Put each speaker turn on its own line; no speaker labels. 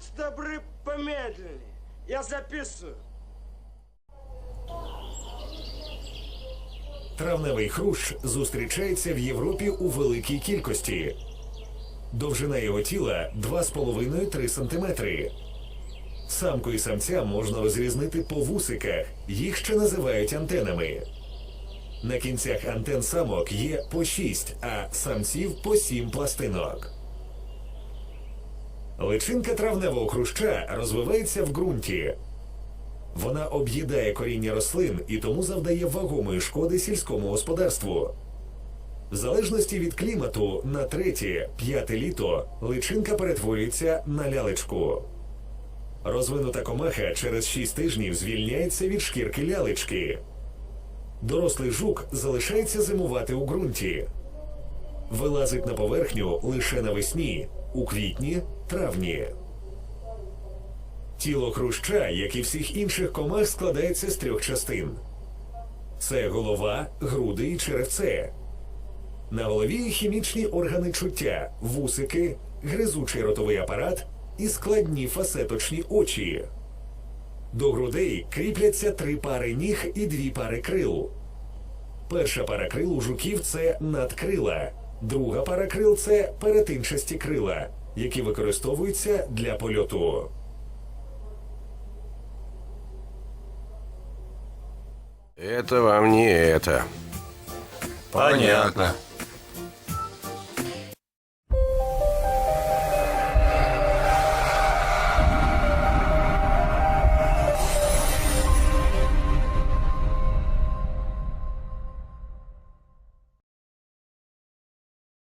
Будь добры, помедленнее. Я записываю.
Травневий хрущ зустрічається в Європі у великій кількості. Довжина його тіла 2,5-3 см. Самку і самця можна розрізнити по вусиках, їх ще називають антенами. На кінцях антен самок є по 6, а самців по 7 пластинок. Личинка травневого хруща розвивається в ґрунті. Вона об'їдає коріння рослин і тому завдає вагомої шкоди сільському господарству. В залежності від клімату на третє, п'яте літо личинка перетворюється на лялечку. Розвинута комаха через 6 тижнів звільняється від шкірки лялечки. Дорослий жук залишається зимувати у ґрунті. Вилазить на поверхню лише навесні, у квітні, травні. Тіло хруща, як і всіх інших комах, складається з трьох частин: це голова, груди і черевце. На голові хімічні органи чуття, вусики, гризучий ротовий апарат і складні фасеточні очі. До грудей кріпляться три пари ніг і дві пари крил. Перша пара крил у жуків це надкрила, друга пара крил це перетинчасті крила, які використовуються для польоту.
Это вам не это.
Понятно.